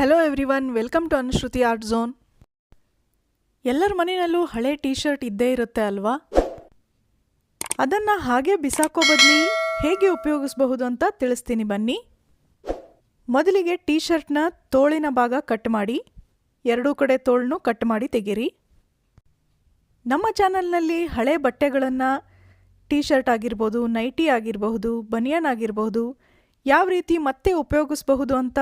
Hello everyone welcome to Anushruti art zone ಎಲ್ಲರ ಮನೆಯಲ್ಲೂ ಹಳೆ ಟೀ ಶರ್ಟ್ ಇದ್ದೇ ಇರುತ್ತೆ ಅಲ್ವಾ? ಅದನ್ನು ಹಾಗೆ ಬಿಸಾಕೋ ಬದಲಿ ಹೇಗೆ ಉಪಯೋಗಿಸಬಹುದು ಅಂತ ತಿಳಿಸ್ತೀನಿ ಬನ್ನಿ. ಮೊದಲಿಗೆ ಟೀ ಶರ್ಟ್ನ ತೋಳಿನ ಭಾಗ ಕಟ್ ಮಾಡಿ, ಎರಡೂ ಕಡೆ ತೋಳನ್ನು ಕಟ್ ಮಾಡಿ ತೆಗೀರಿ. ನಮ್ಮ ಚಾನಲ್ನಲ್ಲಿ ಹಳೆ ಬಟ್ಟೆಗಳನ್ನು ಟೀ ಶರ್ಟ್ ಆಗಿರ್ಬೋದು ನೈಟಿ ಆಗಿರಬಹುದು ಬನಿಯನ್ ಆಗಿರಬಹುದು ಯಾವ ರೀತಿ ಮತ್ತೆ ಉಪಯೋಗಿಸಬಹುದು ಅಂತ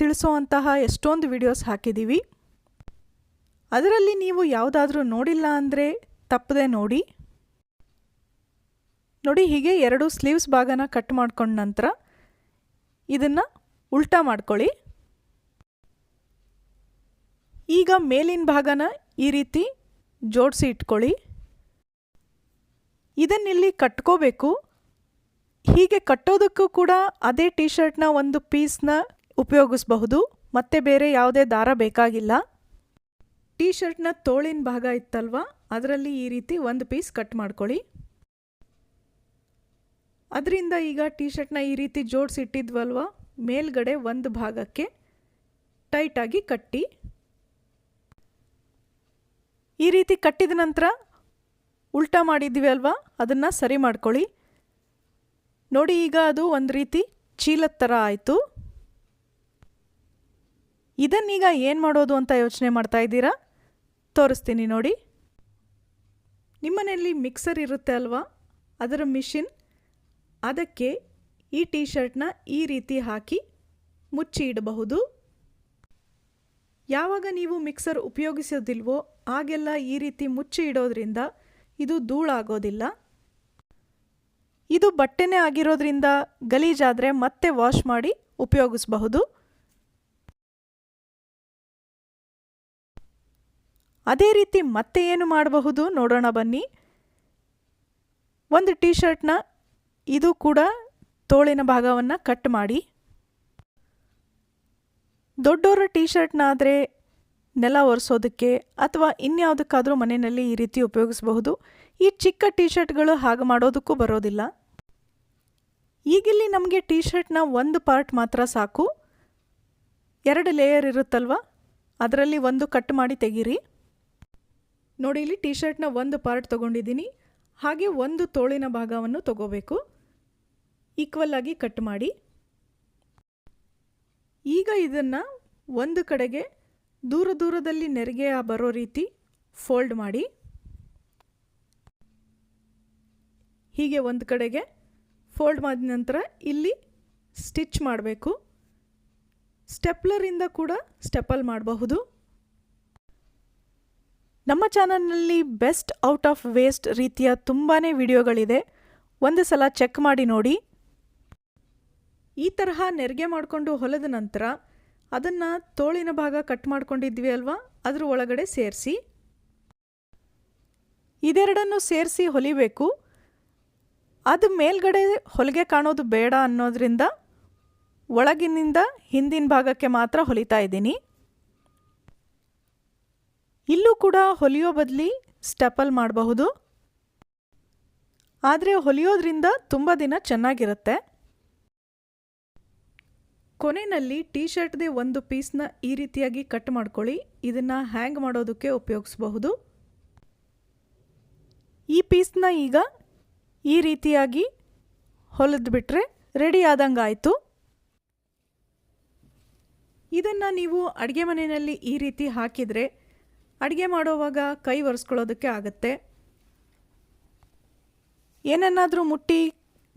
ತಿಳಿಸೋವಂತಹ ಎಷ್ಟೊಂದು ವಿಡಿಯೋಸ್ ಹಾಕಿದ್ದೀವಿ. ಅದರಲ್ಲಿ ನೀವು ಯಾವುದಾದ್ರೂ ನೋಡಿಲ್ಲ ಅಂದರೆ ತಪ್ಪದೆ ನೋಡಿ. ನೋಡಿ ಹೀಗೆ ಎರಡು ಸ್ಲೀವ್ಸ್ ಭಾಗನ ಕಟ್ ಮಾಡ್ಕೊಂಡ ನಂತರ ಇದನ್ನು ಉಲ್ಟಾ ಮಾಡ್ಕೊಳ್ಳಿ. ಈಗ ಮೇಲಿನ ಭಾಗನ ಈ ರೀತಿ ಜೋಡಿಸಿ ಇಟ್ಕೊಳ್ಳಿ. ಇದನ್ನಿಲ್ಲಿ ಕಟ್ಕೋಬೇಕು. ಹೀಗೆ ಕಟ್ಟೋದಕ್ಕೂ ಕೂಡ ಅದೇ ಟೀ ಶರ್ಟ್ನ ಒಂದು ಪೀಸ್ನ ಉಪಯೋಗಿಸಬಹುದು, ಮತ್ತೆ ಬೇರೆ ಯಾವುದೇ ದಾರ ಬೇಕಾಗಿಲ್ಲ. ಟೀ ಶರ್ಟ್ನ ತೋಳಿನ ಭಾಗ ಇತ್ತಲ್ವ? ಅದರಲ್ಲಿ ಈ ರೀತಿ ಒಂದು ಪೀಸ್ ಕಟ್ ಮಾಡ್ಕೊಳ್ಳಿ. ಅದರಿಂದ ಈಗ ಟೀ ಶರ್ಟ್ನ ಈ ರೀತಿ ಜೋಡಿಸಿಟ್ಟಿದ್ವಲ್ವ? ಮೇಲ್ಗಡೆ ಒಂದು ಭಾಗಕ್ಕೆ ಟೈಟಾಗಿ ಕಟ್ಟಿ. ಈ ರೀತಿ ಕಟ್ಟಿದ ನಂತರ ಉಲ್ಟಾ ಮಾಡಿದ್ವಿ ಅಲ್ವಾ? ಅದನ್ನು ಸರಿ ಮಾಡ್ಕೊಳ್ಳಿ. ನೋಡಿ ಈಗ ಅದು ಒಂದು ರೀತಿ ಚೀಲದ ಥರ ಆಯಿತು. ಇದನ್ನೀಗ ಏನು ಮಾಡೋದು ಅಂತ ಯೋಚನೆ ಮಾಡ್ತಾ ಇದ್ದೀರಾ? ತೋರಿಸ್ತೀನಿ ನೋಡಿ. ನಿಮ್ಮನೆಯಲ್ಲಿ ಮಿಕ್ಸರ್ ಇರುತ್ತೆ ಅಲ್ವಾ? ಅದರ ಮಿಷಿನ್? ಅದಕ್ಕೆ ಈ ಟೀ ಶರ್ಟ್ನ ಈ ರೀತಿ ಹಾಕಿ ಮುಚ್ಚಿ ಇಡಬಹುದು. ಯಾವಾಗ ನೀವು ಮಿಕ್ಸರ್ ಉಪಯೋಗಿಸೋದಿಲ್ವೋ ಆಗೆಲ್ಲ ಈ ರೀತಿ ಮುಚ್ಚಿ ಇಡೋದ್ರಿಂದ ಇದು ಧೂಳಾಗೋದಿಲ್ಲ. ಇದು ಬಟ್ಟೆನೇ ಆಗಿರೋದ್ರಿಂದ ಗಲೀಜಾದರೆ ಮತ್ತೆ ವಾಶ್ ಮಾಡಿ ಉಪಯೋಗಿಸಬಹುದು. ಅದೇ ರೀತಿ ಮತ್ತೆ ಏನು ಮಾಡಬಹುದು? ನೋಡೋಣ ಬನ್ನಿ. ಒಂದು ಟೀ ಶರ್ಟ್ನ ಇದು ಕೂಡ ತೋಳಿನ ಭಾಗವನ್ನು ಕಟ್ ಮಾಡಿ. ದೊಡ್ಡವರ ಟೀ ಶರ್ಟ್ನ ಆದರೆ ನೆಲ ಒರೆಸೋದಕ್ಕೆ ಅಥವಾ ಇನ್ಯಾವುದಕ್ಕಾದರೂ ಮನೆಯಲ್ಲಿ ಈ ರೀತಿ ಉಪಯೋಗಿಸಬಹುದು. ಈ ಚಿಕ್ಕ ಟೀ ಶರ್ಟ್ಗಳು ಹಾಗೆ ಮಾಡೋದಕ್ಕೂ ಬರೋದಿಲ್ಲ. ಈಗಿಲ್ಲಿ ನಮಗೆ ಟೀ ಶರ್ಟ್ನ ಒಂದು ಪಾರ್ಟ್ ಮಾತ್ರ ಸಾಕು. ಎರಡು ಲೇಯರ್ ಇರುತ್ತಲ್ವ? ಅದರಲ್ಲಿ ಒಂದು ಕಟ್ ಮಾಡಿ ತೆಗೀರಿ. ನೋಡಿ, ಇಲ್ಲಿ ಟೀ ಶರ್ಟ್ನ ಒಂದು ಪಾರ್ಟ್ ತೊಗೊಂಡಿದ್ದೀನಿ. ಹಾಗೆ ಒಂದು ತೋಳಿನ ಭಾಗವನ್ನು ತಗೋಬೇಕು. ಈಕ್ವಲ್ ಆಗಿ ಕಟ್ ಮಾಡಿ. ಈಗ ಇದನ್ನು ಒಂದು ಕಡೆಗೆ ದೂರ ದೂರದಲ್ಲಿ ನೆರಿಗೆ ಬರೋ ರೀತಿ ಫೋಲ್ಡ್ ಮಾಡಿ. ಹೀಗೆ ಒಂದು ಕಡೆಗೆ ಫೋಲ್ಡ್ ಮಾಡಿದ ನಂತರ ಇಲ್ಲಿ ಸ್ಟಿಚ್ ಮಾಡಬೇಕು. ಸ್ಟೆಪ್ಲರಿಂದ ಕೂಡ ಸ್ಟೆಪಲ್ ಮಾಡಬಹುದು. ನಮ್ಮ ಚಾನಲ್ನಲ್ಲಿ ಬೆಸ್ಟ್ ಔಟ್ ಆಫ್ ವೇಸ್ಟ್ ರೀತಿಯ ತುಂಬಾ ವಿಡಿಯೋಗಳಿದೆ. ಒಂದು ಸಲ ಚೆಕ್ ಮಾಡಿ ನೋಡಿ. ಈ ತರಹ ನೆರಿಗೆ ಮಾಡಿಕೊಂಡು ಹೊಲದ ನಂತರ ಅದನ್ನು ತೋಳಿನ ಭಾಗ ಕಟ್ ಮಾಡ್ಕೊಂಡಿದ್ವಿ ಅಲ್ವಾ? ಅದರ ಒಳಗಡೆ ಸೇರಿಸಿ. ಇದೆರಡನ್ನು ಸೇರಿಸಿ ಹೊಲಿಬೇಕು. ಅದು ಮೇಲ್ಗಡೆ ಹೊಲಿಗೆ ಕಾಣೋದು ಬೇಡ ಅನ್ನೋದ್ರಿಂದ ಒಳಗಿನಿಂದ ಹಿಂದಿನ ಭಾಗಕ್ಕೆ ಮಾತ್ರ ಹೊಲಿತಾ ಇದ್ದೀನಿ. ಇಲ್ಲೂ ಕೂಡ ಹೊಲಿಯೋ ಬದಲಿ ಸ್ಟೆಪಲ್ ಮಾಡಬಹುದು. ಆದರೆ ಹೊಲಿಯೋದ್ರಿಂದ ತುಂಬ ದಿನ ಚೆನ್ನಾಗಿರುತ್ತೆ. ಕೊನೆಯಲ್ಲಿ ಟೀ ಶರ್ಟ್ದೇ ಒಂದು ಪೀಸ್ನ ಈ ರೀತಿಯಾಗಿ ಕಟ್ ಮಾಡ್ಕೊಳ್ಳಿ. ಇದನ್ನು ಹ್ಯಾಂಗ್ ಮಾಡೋದಕ್ಕೆ ಉಪಯೋಗಿಸಬಹುದು. ಈ ಪೀಸ್ನ ಈಗ ಈ ರೀತಿಯಾಗಿ ಹೊಲಿದ್ಬಿಟ್ರೆ ರೆಡಿ ಆದಂಗೆ ಆಯಿತು. ಇದನ್ನು ನೀವು ಅಡುಗೆ ಮನೆಯಲ್ಲಿ ಈ ರೀತಿ ಹಾಕಿದರೆ ಅಡುಗೆ ಮಾಡೋವಾಗ ಕೈ ಒರೆಸ್ಕೊಳ್ಳೋದಕ್ಕೆ ಆಗುತ್ತೆ. ಏನನ್ನಾದರೂ ಮುಟ್ಟಿ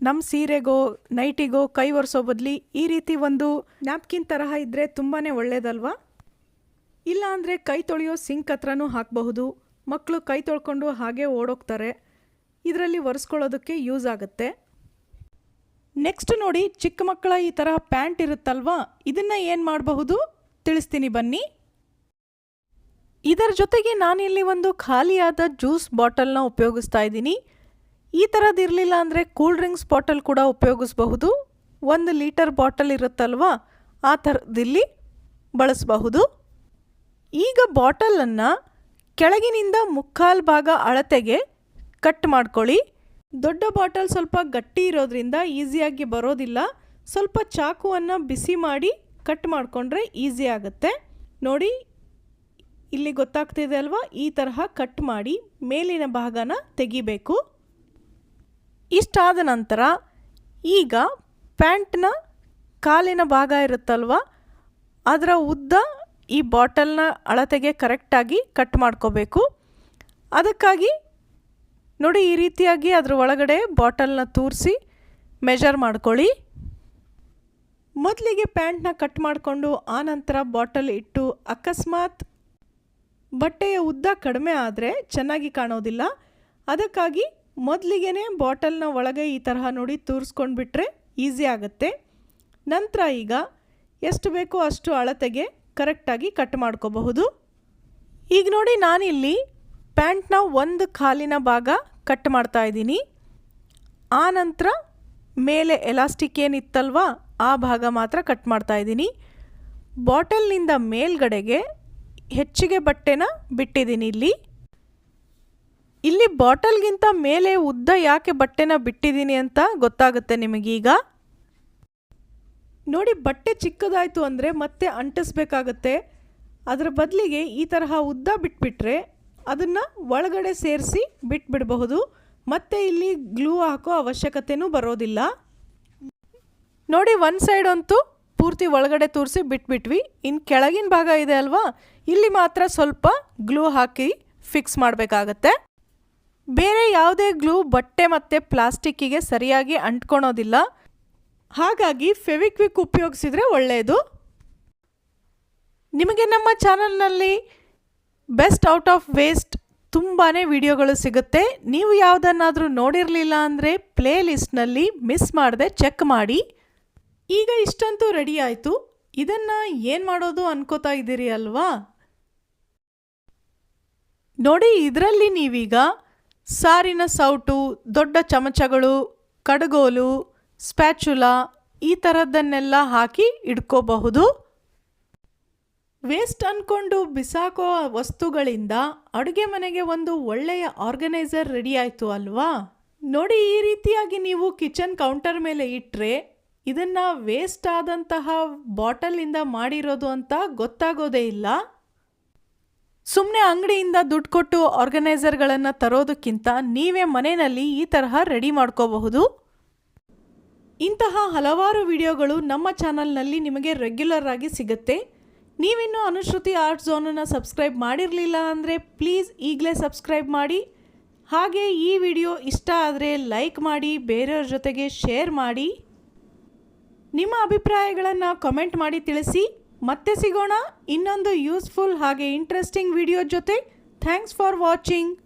ನಮ್ಮ ಸೀರೆಗೋ, ನೈಟಿಗೋ ಕೈ ಒರೆಸೋ ಬದಲಿ ಈ ರೀತಿ ಒಂದು ನ್ಯಾಪ್ಕಿನ್ ತರಹ ಇದ್ದರೆ ತುಂಬಾ ಒಳ್ಳೆಯದಲ್ವಾ ಇಲ್ಲ ಅಂದರೆ ಕೈ ತೊಳೆಯೋ ಸಿಂಕ್ ಹತ್ರನೂ ಹಾಕಬಹುದು. ಮಕ್ಕಳು ಕೈ ತೊಳ್ಕೊಂಡು ಹಾಗೆ ಓಡೋಗ್ತಾರೆ. ಇದರಲ್ಲಿ ಒರೆಸ್ಕೊಳ್ಳೋದಕ್ಕೆ ಯೂಸ್ ಆಗುತ್ತೆ. ನೆಕ್ಸ್ಟ್ ನೋಡಿ ಚಿಕ್ಕ ಮಕ್ಕಳ ಈ ತರಹ ಪ್ಯಾಂಟ್ ಇರುತ್ತಲ್ವಾ? ಇದನ್ನು ಏನು ಮಾಡಬಹುದು? ತಿಳಿಸ್ತೀನಿ ಬನ್ನಿ. ಇದರ ಜೊತೆಗೆ ನಾನಿಲ್ಲಿ ಒಂದು ಖಾಲಿಯಾದ ಜ್ಯೂಸ್ ಬಾಟಲ್ನ ಉಪಯೋಗಿಸ್ತಾ ಇದ್ದೀನಿ. ಈ ಥರದ್ದು ಇರಲಿಲ್ಲ ಅಂದರೆ ಕೂಲ್ ಡ್ರಿಂಕ್ಸ್ ಬಾಟಲ್ ಕೂಡ ಉಪಯೋಗಿಸಬಹುದು. ಒಂದು ಲೀಟರ್ ಬಾಟಲ್ ಇರುತ್ತಲ್ವಾ? ಆ ಥರದಿಲ್ಲಿ ಬಳಸಬಹುದು. ಈಗ ಬಾಟಲನ್ನು ಕೆಳಗಿನಿಂದ ಮುಕ್ಕಾಲು ಭಾಗ ಅಳತೆಗೆ ಕಟ್ ಮಾಡ್ಕೊಳ್ಳಿ. ದೊಡ್ಡ ಬಾಟಲ್ ಸ್ವಲ್ಪ ಗಟ್ಟಿ ಇರೋದ್ರಿಂದ ಈಸಿಯಾಗಿ ಬರೋದಿಲ್ಲ. ಸ್ವಲ್ಪ ಚಾಕುವನ್ನು ಬಿಸಿ ಮಾಡಿ ಕಟ್ ಮಾಡಿಕೊಂಡ್ರೆ ಈಸಿ ಆಗುತ್ತೆ. ನೋಡಿ ಇಲ್ಲಿ ಗೊತ್ತಾಗ್ತಿದೆ ಅಲ್ವಾ? ಈ ತರಹ ಕಟ್ ಮಾಡಿ ಮೇಲಿನ ಭಾಗನ ತೆಗಿಬೇಕು. ಇಷ್ಟಾದ ನಂತರ ಈಗ ಪ್ಯಾಂಟ್ನ ಕಾಲಿನ ಭಾಗ ಇರುತ್ತಲ್ವ? ಅದರ ಉದ್ದ ಈ ಬಾಟಲ್ನ ಅಳತೆಗೆ ಕರೆಕ್ಟಾಗಿ ಕಟ್ ಮಾಡ್ಕೋಬೇಕು. ಅದಕ್ಕಾಗಿ ನೋಡಿ ಈ ರೀತಿಯಾಗಿ ಅದರ ಒಳಗಡೆ ಬಾಟಲ್ನ ತೂರಿಸಿ ಮೆಜರ್ ಮಾಡ್ಕೊಳ್ಳಿ. ಮೊದಲಿಗೆ ಪ್ಯಾಂಟ್ನ ಕಟ್ ಮಾಡಿಕೊಂಡು ಆನಂತರ ಬಾಟಲ್ ಇಟ್ಟು ಅಕಸ್ಮಾತ್ ಬಟ್ಟೆಯ ಉದ್ದ ಕಡಿಮೆ ಆದರೆ ಚೆನ್ನಾಗಿ ಕಾಣೋದಿಲ್ಲ. ಅದಕ್ಕಾಗಿ ಮೊದಲಿಗೆನೇ ಬಾಟಲ್ನ ಒಳಗೆ ಈ ತರಹ ನೋಡಿ ತೂರಿಸ್ಕೊಂಡು ಬಿಟ್ಟರೆ ಈಸಿ ಆಗುತ್ತೆ. ನಂತರ ಈಗ ಎಷ್ಟು ಬೇಕೋ ಅಷ್ಟು ಅಳತೆಗೆ ಕರೆಕ್ಟಾಗಿ ಕಟ್ ಮಾಡ್ಕೋಬಹುದು. ಈಗ ನೋಡಿ ನಾನಿಲ್ಲಿ ಪ್ಯಾಂಟ್ನ ಒಂದು ಕಾಲಿನ ಭಾಗ ಕಟ್ ಮಾಡ್ತಾ ಇದ್ದೀನಿ. ಆ ನಂತರ ಮೇಲೆ ಎಲಾಸ್ಟಿಕ್ ಏನಿತ್ತಲ್ವಾ, ಆ ಭಾಗ ಮಾತ್ರ ಕಟ್ ಮಾಡ್ತಾ ಇದ್ದೀನಿ. ಬಾಟಲ್ನಿಂದ ಮೇಲ್ಗಡೆಗೆ ಹೆಚ್ಚಿಗೆ ಬಟ್ಟೆನ ಬಿಟ್ಟಿದ್ದೀನಿ ಇಲ್ಲಿ. ಇಲ್ಲಿ ಬಾಟಲ್ಗಿಂತ ಮೇಲೆ ಉದ್ದ ಯಾಕೆ ಬಟ್ಟೆನ ಬಿಟ್ಟಿದ್ದೀನಿ ಅಂತ ಗೊತ್ತಾಗುತ್ತೆ ನಿಮಗೀಗ. ನೋಡಿ ಬಟ್ಟೆ ಚಿಕ್ಕದಾಯಿತು ಅಂದರೆ ಮತ್ತೆ ಅಂಟಿಸ್ಬೇಕಾಗತ್ತೆ. ಅದರ ಬದಲಿಗೆ ಈ ತರಹ ಉದ್ದ ಬಿಟ್ಬಿಟ್ರೆ ಅದನ್ನು ಒಳಗಡೆ ಸೇರಿಸಿ ಬಿಟ್ಬಿಡಬಹುದು. ಮತ್ತೆ ಇಲ್ಲಿ ಗ್ಲೂ ಹಾಕೋ ಅವಶ್ಯಕತೆನೂ ಬರೋದಿಲ್ಲ. ನೋಡಿ ಒನ್ ಸೈಡ್ ಅಂತೂ ಪೂರ್ತಿ ಒಳಗಡೆ ತೋರಿಸಿ ಬಿಟ್ಬಿಟ್ವಿ. ಇನ್ನು ಕೆಳಗಿನ ಭಾಗ ಇದೆ ಅಲ್ವಾ? ಇಲ್ಲಿ ಮಾತ್ರ ಸ್ವಲ್ಪ ಗ್ಲೂ ಹಾಕಿ ಫಿಕ್ಸ್ ಮಾಡಬೇಕಾಗತ್ತೆ. ಬೇರೆ ಯಾವುದೇ ಗ್ಲೂ ಬಟ್ಟೆ ಮತ್ತು ಪ್ಲಾಸ್ಟಿಕ್ಕಿಗೆ ಸರಿಯಾಗಿ ಅಂಟ್ಕೊಳೋದಿಲ್ಲ. ಹಾಗಾಗಿ ಫೆವಿಕ್ವಿಕ್ ಉಪಯೋಗಿಸಿದ್ರೆ ಒಳ್ಳೆಯದು ನಿಮಗೆ ನಮ್ಮ ಚಾನಲ್ನಲ್ಲಿ ಬೆಸ್ಟ್ ಔಟ್ ಆಫ್ ವೇಸ್ಟ್ ತುಂಬಾ ವಿಡಿಯೋಗಳು ಸಿಗುತ್ತೆ. ನೀವು ಯಾವುದನ್ನಾದರೂ ನೋಡಿರಲಿಲ್ಲ ಅಂದರೆ ಪ್ಲೇ ಲಿಸ್ಟ್ನಲ್ಲಿ ಮಿಸ್ ಮಾಡದೆ ಚೆಕ್ ಮಾಡಿ. ಈಗ ಇಷ್ಟಂತೂ ರೆಡಿ ಆಯಿತು. ಇದನ್ನು ಏನು ಮಾಡೋದು ಅನ್ಕೋತಾ ಇದ್ದೀರಿ ಅಲ್ವಾ? ನೋಡಿ, ಇದರಲ್ಲಿ ನೀವೀಗ ಸಾರಿನ ಸೌಟು, ದೊಡ್ಡ ಚಮಚಗಳು, ಕಡಗೋಲು, ಸ್ಪ್ಯಾಚುಲ ಈ ಥರದ್ದನ್ನೆಲ್ಲ ಹಾಕಿ ಇಡ್ಕೋಬಹುದು. ವೇಸ್ಟ್ ಅಂದ್ಕೊಂಡು ಬಿಸಾಕೋ ವಸ್ತುಗಳಿಂದ ಅಡುಗೆ ಮನೆಗೆ ಒಂದು ಒಳ್ಳೆಯ ಆರ್ಗನೈಸರ್ ರೆಡಿ ಆಯಿತು ಅಲ್ವಾ? ನೋಡಿ, ಈ ರೀತಿಯಾಗಿ ನೀವು ಕಿಚನ್ ಕೌಂಟರ್ ಮೇಲೆ ಇಟ್ಟರೆ ಇದನ್ನು ವೇಸ್ಟ್ ಆದಂತಹ ಬಾಟಲಿಂದ ಮಾಡಿರೋದು ಅಂತ ಗೊತ್ತಾಗೋದೇ ಇಲ್ಲ. ಸುಮ್ಮನೆ ಅಂಗಡಿಯಿಂದ ದುಡ್ಡು ಕೊಟ್ಟು ಆರ್ಗನೈಸರ್ಗಳನ್ನು ತರೋದಕ್ಕಿಂತ ನೀವೇ ಮನೆಯಲ್ಲಿ ಈ ತರಹ ರೆಡಿ ಮಾಡ್ಕೋಬಹುದು. ಇಂತಹ ಹಲವಾರು ವಿಡಿಯೋಗಳು ನಮ್ಮ ಚಾನಲ್ನಲ್ಲಿ ನಿಮಗೆ ರೆಗ್ಯುಲರ್ ಆಗಿ ಸಿಗುತ್ತೆ. ನೀವಿನ್ನೂ ಅನುಶ್ರುತಿ ಆರ್ಟ್ ಝೋನನ್ನು ಸಬ್ಸ್ಕ್ರೈಬ್ ಮಾಡಿರಲಿಲ್ಲ ಅಂದರೆ ಪ್ಲೀಸ್ ಈಗಲೇ ಸಬ್ಸ್ಕ್ರೈಬ್ ಮಾಡಿ. ಹಾಗೆ ಈ ವಿಡಿಯೋ ಇಷ್ಟ ಆದರೆ ಲೈಕ್ ಮಾಡಿ, ಬೇರೆಯವ್ರ ಜೊತೆಗೆ ಶೇರ್ ಮಾಡಿ. ನಿಮ್ಮ ಅಭಿಪ್ರಾಯಗಳನ್ನು ಕಮೆಂಟ್ ಮಾಡಿ ತಿಳಿಸಿ. ಮತ್ತೆ ಸಿಗೋಣ ಇನ್ನೊಂದು ಯೂಸ್ಫುಲ್ ಹಾಗೆ ಇಂಟ್ರೆಸ್ಟಿಂಗ್ ವಿಡಿಯೋ ಜೊತೆ. Thanks for watching